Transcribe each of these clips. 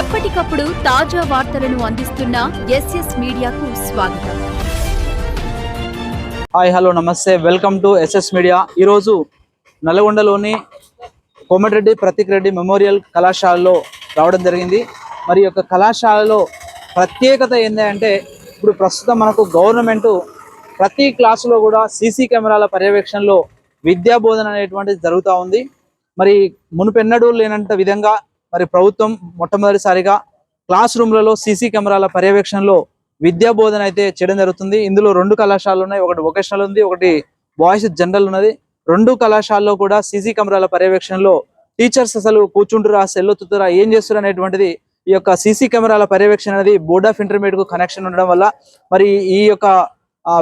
ఎప్పటికప్పుడు తాజా వార్తలను అందిస్తున్న ఎస్ఎస్ మీడియాకు స్వాగతం. Hi hello namaste. Welcome to SS media. ఈరోజు నల్గొండలోని కోమటిరెడ్డి ప్రతీక్ రెడ్డి మెమోరియల్ కళాశాలలో రావడం జరిగింది. మరి యొక్క కళాశాలలో ప్రత్యేకత ఏంటంటే ఇప్పుడు ప్రస్తుతం మనకు గవర్నమెంట్ ప్రతి క్లాసులో కూడా సీసీ కెమెరాల పర్యవేక్షణలో విద్యా బోధన అనేటువంటిది జరుగుతూ ఉంది. మరి మునుపెన్నడూ లేనంత విధంగా మరి ప్రభుత్వం మొట్టమొదటిసారిగా క్లాస్ రూమ్లలో సీసీ కెమెరాల పర్యవేక్షణలో విద్యా బోధన అయితే చేయడం జరుగుతుంది. ఇందులో రెండు కళాశాలలు ఉన్నాయి. ఒకటి వొకేషనల్ ఉంది ఒకటి బాయ్స్ జనరల్ ఉన్నది. రెండు కళాశాలలో కూడా సీసీ కెమెరాల పర్యవేక్షణలో టీచర్స్ అసలు కూర్చుంటురా సెల్లొత్తుతురా ఏం చేస్తున్నారు అనేటువంటిది ఈ యొక్క సీసీ కెమెరాల పర్యవేక్షణ అనేది బోర్డ్ ఆఫ్ ఇంటర్మీడియట్కు కనెక్షన్ ఉండడం వల్ల మరి ఈ యొక్క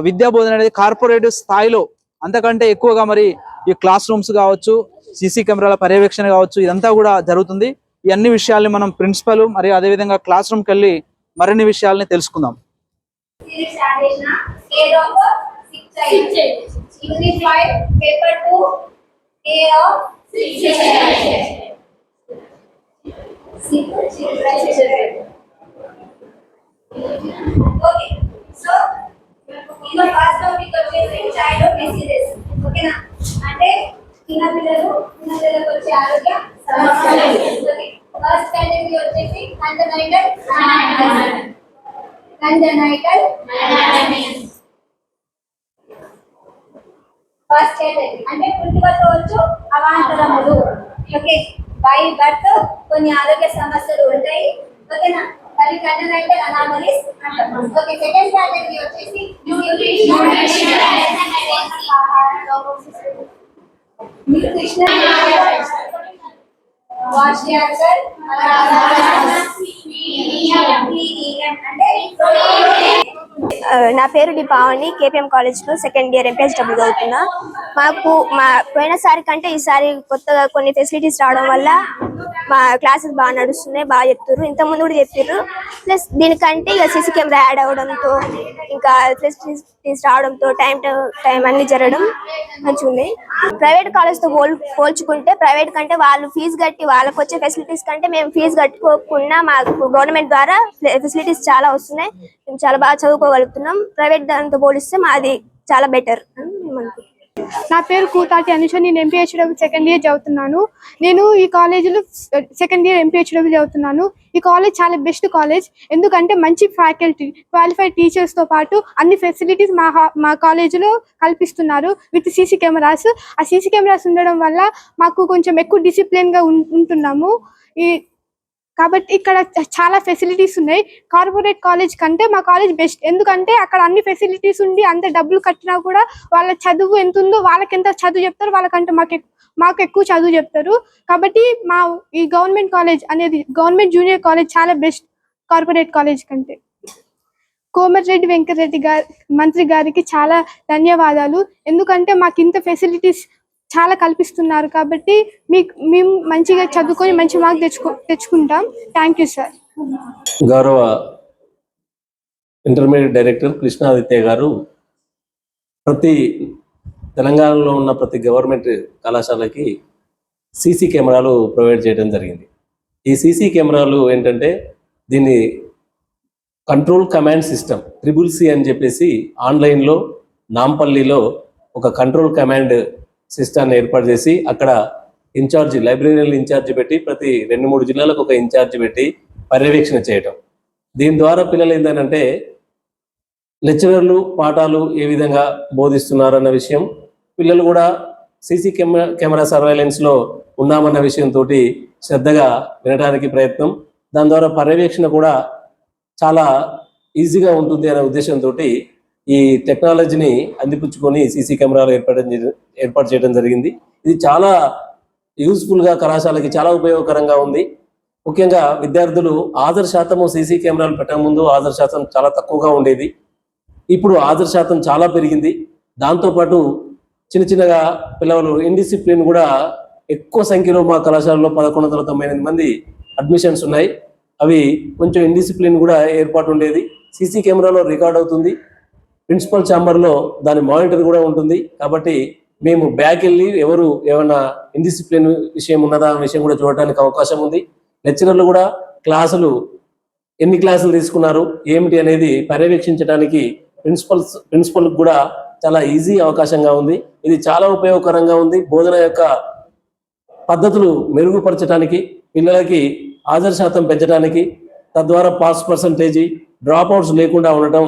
విద్యా బోధన అనేది కార్పొరేట్ స్థాయిలో అంతకంటే ఎక్కువగా మరి ఈ క్లాస్ రూమ్స్ కావచ్చు సీసీ కెమెరాల పర్యవేక్షణ కావచ్చు ఇదంతా కూడా జరుగుతుంది. ఈ అన్ని విషయాల్ని మనం ప్రిన్సిపల్ మరియు అదేవిధంగా క్లాస్ రూమ్కి వెళ్ళి మరిన్ని విషయాల్ని తెలుసుకుందాం. ఓకే సో ఇంకా ఫస్ట్ టాపిక్ వచ్చేసి చైల్డ్ డిసీజెస్ ఓకేనా అంటే చిన్న పిల్లలు చిన్న పిల్లలకు వచ్చే ఆరోగ్య సమస్యలు ఫస్ట్ కేటగిరీ వచ్చేసి కంజనైటల్ కంజనైటల్ ఫస్ట్ కేటగిరీ అంటే పుట్టుకతో అవాంతరములు. ఓకే బై బర్త్ కొన్ని ఆరోగ్య సమస్యలు ఉంటాయి. ఓకేనా మరి కంజనైటల్ అనామలీస్ అంటాం ఓకే సెకండ్ కేటగిరీ వచ్చేసి న్యూట్రిషనల్ వాష్ చేయాలి నా పేరు డి పావని కేపీఎం కాలేజ్లో సెకండ్ ఇయర్ ఎంపీహెచ్డబ్ల్యూ చదువుతున్నా. మాకు మా పోయినసారి కంటే ఈసారి కొత్తగా కొన్ని ఫెసిలిటీస్ రావడం వల్ల క్లాసెస్ బాగా నడుస్తున్నాయి బాగా చెప్తారు ఇంతకుముందు కూడా చెప్పారు ప్లస్ దీనికంటే ఇక సీసీ కెమెరా యాడ్ అవ్వడంతో ఇంకా ఫెసిలిటీస్ రావడంతో టైం టైం అన్ని జరగడం మంచిగా ఉంది ప్రైవేట్ కాలేజ్తో పోల్ పోల్చుకుంటే ప్రైవేట్ కంటే వాళ్ళు ఫీజు కట్టి వాళ్ళకి వచ్చే ఫెసిలిటీస్ కంటే మేము ఫీజు కట్టుకోకుండా మాకు గవర్నమెంట్ ద్వారా ఫెసిలిటీస్ చాలా వస్తున్నాయి. మేము చాలా బాగా చదువుకోగలుగుతున్నాం. ప్రైవేట్ దాంతో పోలిస్తే మాది చాలా బెటర్. అని మేము అనుకుంటున్నాం నా పేరు కూతాటి అనుష నేను ఎంపీహెచ్డబ్ల్యూ సెకండ్ ఇయర్ చదువుతున్నాను. నేను ఈ కాలేజీలో సెకండ్ ఇయర్ ఎంపీహెచ్డబ్ల్యూ చదువుతున్నాను. ఈ కాలేజ్ చాలా బెస్ట్ కాలేజ్ ఎందుకంటే మంచి ఫ్యాకల్టీ క్వాలిఫైడ్ టీచర్స్తో పాటు అన్ని ఫెసిలిటీస్ మా హా- మా కాలేజీలో కల్పిస్తున్నారు విత్ సీసీ కెమెరాస్ ఆ సీసీ కెమెరాస్ ఉండడం వల్ల మాకు కొంచెం ఎక్కువ డిసిప్లిన్గా ఉంటున్నాము. ఈ కాబట్టి ఇక్కడ చాలా ఫెసిలిటీస్ ఉన్నాయి. కార్పొరేట్ కాలేజ్ కంటే మా కాలేజ్ బెస్ట్ ఎందుకంటే అక్కడ అన్ని ఫెసిలిటీస్ ఉండి అంత డబ్బులు కట్టినా కూడా వాళ్ళ చదువు ఎంత ఉందో వాళ్ళకి ఎంత చదువు చెప్తారు వాళ్ళకంటే మాకు మాకు ఎక్కువ చదువు చెప్తారు. కాబట్టి మా ఈ గవర్నమెంట్ కాలేజ్ అనేది గవర్నమెంట్ జూనియర్ కాలేజ్ చాలా బెస్ట్ కార్పొరేట్ కాలేజ్ కంటే. కోమటిరెడ్డి వెంకటరెడ్డి గారి మంత్రి గారికి చాలా ధన్యవాదాలు. ఎందుకంటే మాకు ఇంత ఫెసిలిటీస్ చాలా కల్పిస్తున్నారు కాబట్టి మీకు మేము మంచిగా చదువుకొని మంచి మార్క్ తెచ్చుకో తెచ్చుకుంటాం. థ్యాంక్ యూ సార్ గౌరవ ఇంటర్మీడియట్ డైరెక్టర్ కృష్ణాదిత్య గారు ప్రతి తెలంగాణలో ఉన్న ప్రతి గవర్నమెంట్ కళాశాలకి సీసీ కెమెరాలు ప్రొవైడ్ చేయడం జరిగింది. ఈ సీసీ కెమెరాలు ఏంటంటే దీన్ని control command system triple C అని చెప్పేసి ఆన్లైన్లో నాంపల్లిలో ఒక కంట్రోల్ కమాండ్ సిస్టాన్ని ఏర్పాటు చేసి అక్కడ ఇన్ఛార్జి లైబ్రరీని ఇన్ఛార్జి పెట్టి ప్రతి రెండు మూడు జిల్లాలకు ఒక ఇన్ఛార్జి పెట్టి పర్యవేక్షణ చేయటం. దీని ద్వారా పిల్లలు ఏంటంటే లెక్చరర్లు పాఠాలు ఏ విధంగా బోధిస్తున్నారు అన్న విషయం పిల్లలు కూడా సీసీ కెమెరా కెమెరా సర్వైలెన్స్లో ఉన్నామన్న విషయంతో శ్రద్ధగా వినడానికి ప్రయత్నం. దాని ద్వారా పర్యవేక్షణ కూడా చాలా ఈజీగా ఉంటుంది అనే ఉద్దేశంతో ఈ టెక్నాలజీని అందిపుచ్చుకొని సీసీ కెమెరాలు ఏర్పడడం ఏర్పాటు చేయడం జరిగింది. ఇది చాలా యూస్ఫుల్గా కళాశాలకి చాలా ఉపయోగకరంగా ఉంది. ముఖ్యంగా విద్యార్థులు ఆధార్ శాతము సీసీ కెమెరాలు పెట్టక ముందు ఆధార్ శాతం చాలా తక్కువగా ఉండేది. ఇప్పుడు ఆధార్ శాతం చాలా పెరిగింది. దాంతోపాటు చిన్న చిన్నగా పిల్లలు ఇండిసిప్లిన్ కూడా ఎక్కువ సంఖ్యలో మా కళాశాలలో పదకొండు వందల తొంభై ఎనిమిది మంది అడ్మిషన్స్ ఉన్నాయి. అవి కొంచెం ఇండిసిప్లిన్ కూడా ఏర్పాటు ఉండేది. సీసీ కెమెరాలో రికార్డ్ అవుతుంది. ప్రిన్సిపల్ ఛాంబర్లో దాని మానిటర్ కూడా ఉంటుంది. కాబట్టి మేము బ్యాక్ వెళ్ళి ఎవరు ఏమైనా ఇండిసిప్లిన్ విషయం ఉన్నదా అనే విషయం కూడా చూడడానికి అవకాశం ఉంది. లెక్చరర్లు కూడా క్లాసులు ఎన్ని క్లాసులు తీసుకున్నారు ఏమిటి అనేది పర్యవేక్షించడానికి ప్రిన్సిపల్స్ ప్రిన్సిపల్ కూడా చాలా ఈజీ అవకాశంగా ఉంది. ఇది చాలా ఉపయోగకరంగా ఉంది. బోధన యొక్క పద్ధతులు మెరుగుపరచడానికి పిల్లలకి హాజరు శాతం పెంచడానికి తద్వారా పాస్ పర్సంటేజీ డ్రాప్ అవుట్స్ లేకుండా ఉండటం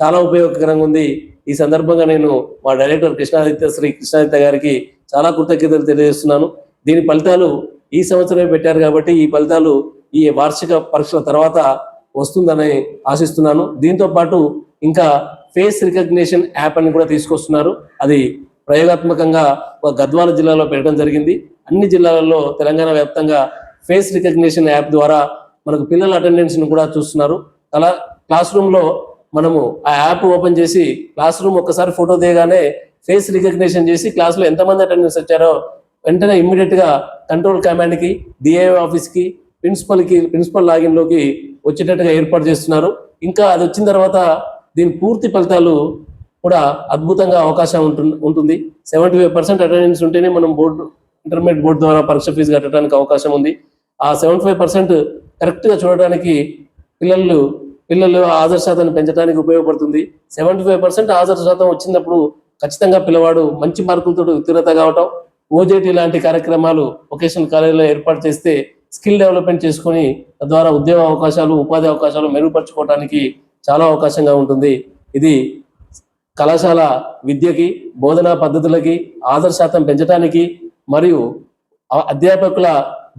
చాలా ఉపయోగకరంగా ఉంది. ఈ సందర్భంగా నేను మా డైరెక్టర్ కృష్ణాదిత్య శ్రీ కృష్ణాదిత్య గారికి చాలా కృతజ్ఞతలు తెలియజేస్తున్నాను. దీని ఫలితాలు ఈ సంవత్సరమే పెట్టారు కాబట్టి ఈ ఫలితాలు ఈ వార్షిక పరీక్షల తర్వాత వస్తుందని ఆశిస్తున్నాను. దీంతో పాటు ఇంకా ఫేస్ రికగ్నిషన్ యాప్ అని కూడా తీసుకొస్తున్నారు. అది ప్రయోగాత్మకంగా ఒక గద్వాల జిల్లాలో పెట్టడం జరిగింది. అన్ని జిల్లాలలో తెలంగాణ వ్యాప్తంగా ఫేస్ రికగ్నిషన్ యాప్ ద్వారా మనకు పిల్లల అటెండెన్స్ను కూడా చూస్తున్నారు. అలా క్లాస్ రూమ్లో మనము ఆ యాప్ ఓపెన్ చేసి క్లాస్ రూమ్ ఒక్కసారి ఫోటో దిగగానే ఫేస్ రికగ్నేషన్ చేసి క్లాస్లో ఎంతమంది అటెండెన్స్ వచ్చారో వెంటనే ఇమ్మీడియట్గా కంట్రోల్ కమాండ్కి డిఐ ప్రిన్సిపల్కి ప్రిన్సిపల్ లాగిన్లోకి వచ్చేటట్టుగా ఏర్పాటు చేస్తున్నారు. ఇంకా అది వచ్చిన తర్వాత దీని పూర్తి ఫలితాలు కూడా అద్భుతంగా అవకాశం ఉంటుంది ఉంటుంది. సెవెంటీ ఫైవ్ పర్సెంట్ అటెండెన్స్ ఉంటేనే మనం బోర్డు ఇంటర్మీడియట్ బోర్డు ద్వారా పరీక్ష ఫీజు కట్టడానికి అవకాశం ఉంది. ఆ సెవెంటీ ఫైవ్ పర్సెంట్ కరెక్ట్గా చూడడానికి పిల్లలు పిల్లలు హాజరు శాతాన్ని పెంచడానికి ఉపయోగపడుతుంది. సెవెంటీ ఫైవ్ పర్సెంట్ హాజరు శాతం వచ్చినప్పుడు ఖచ్చితంగా పిల్లవాడు మంచి మార్కులతో ఉత్తీర్ణత కావటం ఓజేటీ లాంటి కార్యక్రమాలు వొకేషనల్ కాలేజీలో ఏర్పాటు చేస్తే స్కిల్ డెవలప్మెంట్ చేసుకొని తద్వారా ఉద్యోగ అవకాశాలు ఉపాధి అవకాశాలు మెరుగుపరచుకోవడానికి చాలా అవకాశంగా ఉంటుంది. ఇది కళాశాల విద్యకి బోధనా పద్ధతులకి ఆదర్శ శాతం పెంచడానికి మరియు అధ్యాపకుల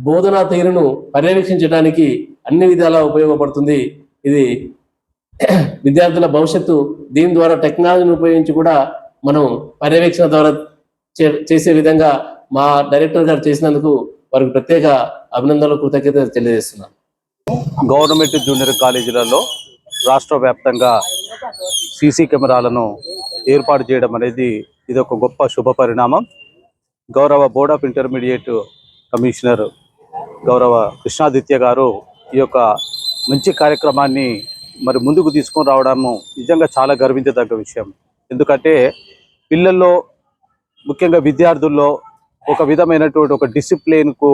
బోధనా తీరును పర్యవేక్షించడానికి అన్ని విధాలా ఉపయోగపడుతుంది. ఇది విద్యార్థుల భవిష్యత్తు దీని ద్వారా టెక్నాలజీని ఉపయోగించి కూడా మనం పర్యవేక్షణ ద్వారా చే- చేసే విధంగా మా డైరెక్టర్ గారు చేసినందుకు వారికి ప్రత్యేక అభినందనలు కృతజ్ఞత తెలియజేస్తున్నాను. గవర్నమెంట్ జూనియర్ కాలేజీలలో రాష్ట్ర వ్యాప్తంగా సీసీ కెమెరాలను ఏర్పాటు చేయడం అనేది ఇది ఒక గొప్ప శుభ పరిణామం. గౌరవ బోర్డ్ ఆఫ్ ఇంటర్మీడియట్ కమిషనర్ గౌరవ కృష్ణాదిత్య గారు ఈ యొక్క మంచి కార్యక్రమాన్ని మరి ముందుకు తీసుకొని రావడము నిజంగా చాలా గర్వించదగ్గ విషయం. ఎందుకంటే పిల్లల్లో ముఖ్యంగా విద్యార్థుల్లో ఒక విధమైనటువంటి ఒక డిసిప్లిన్కు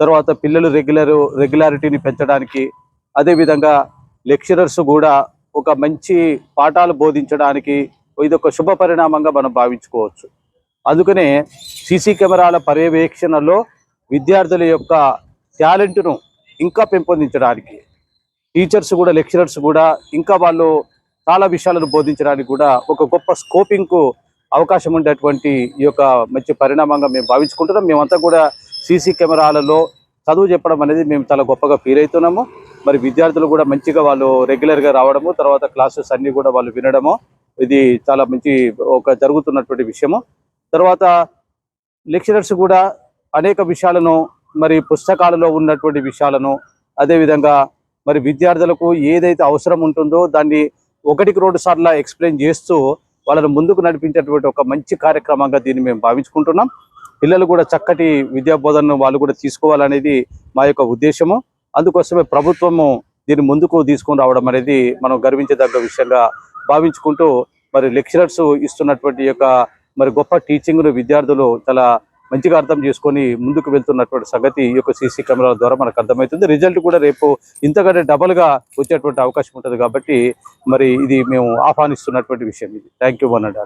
తర్వాత పిల్లలు రెగ్యులర్ రెగ్యులారిటీని పెంచడానికి అదేవిధంగా లెక్చరర్స్ కూడా ఒక మంచి పాఠాలు బోధించడానికి ఇది ఒక శుభ పరిణామంగా మనం భావించుకోవచ్చు. అందుకనే సీసీ కెమెరాల పర్యవేక్షణలో విద్యార్థుల యొక్క టాలెంట్ను ఇంకా పెంపొందించడానికి టీచర్స్ కూడా లెక్చరర్స్ కూడా ఇంకా వాళ్ళు చాలా విషయాలను బోధించడానికి కూడా ఒక గొప్ప స్కోపింగ్కు అవకాశం ఉండేటువంటి ఈ యొక్క మంచి పరిణామంగా మేము భావించుకుంటున్నాం. మేమంతా కూడా సీసీ కెమెరాలలో చదువు చెప్పడం అనేది మేము చాలా గొప్పగా ఫీల్ అవుతున్నాము. మరి విద్యార్థులు కూడా మంచిగా వాళ్ళు రెగ్యులర్గా రావడము తర్వాత క్లాసెస్ అన్నీ కూడా వాళ్ళు వినడము ఇది చాలా మంచి ఒక జరుగుతున్నటువంటి విషయము. తర్వాత లెక్చరర్స్ కూడా అనేక విషయాలను మరి పుస్తకాలలో ఉన్నటువంటి విషయాలను అదేవిధంగా మరి విద్యార్థులకు ఏదైతే అవసరం ఉంటుందో దాన్ని ఒకటికి రెండు సార్లు ఎక్స్ప్లెయిన్ చేస్తూ వాళ్ళని ముందుకు నడిపించేటువంటి ఒక మంచి కార్యక్రమంగా దీన్ని మేము భావించుకుంటున్నాం. పిల్లలు కూడా చక్కటి విద్యాబోధనను వాళ్ళు కూడా తీసుకోవాలనేది మా యొక్క ఉద్దేశము. అందుకోసమే ప్రభుత్వము దీన్ని ముందుకు తీసుకొని రావడం అనేది మనం గర్వించదగ్గ విషయంగా భావించుకుంటూ మరి లెక్చరర్స్ ఇస్తున్నటువంటి యొక్క మరి గొప్ప టీచింగ్ను విద్యార్థులు చాలా మంచిగా అర్థం చేసుకొని ముందుకు వెళ్తున్నటువంటి సంగతి ఈ యొక్క సీసీ కెమెరాల ద్వారా మనకు అర్థమవుతుంది. రిజల్ట్ కూడా రేపు ఇంతకంటే డబల్గా వచ్చేటువంటి అవకాశం ఉంటుంది కాబట్టి మరి ఇది మేము ఆహ్వానిస్తున్నటువంటి విషయం ఇది. Thank you one and all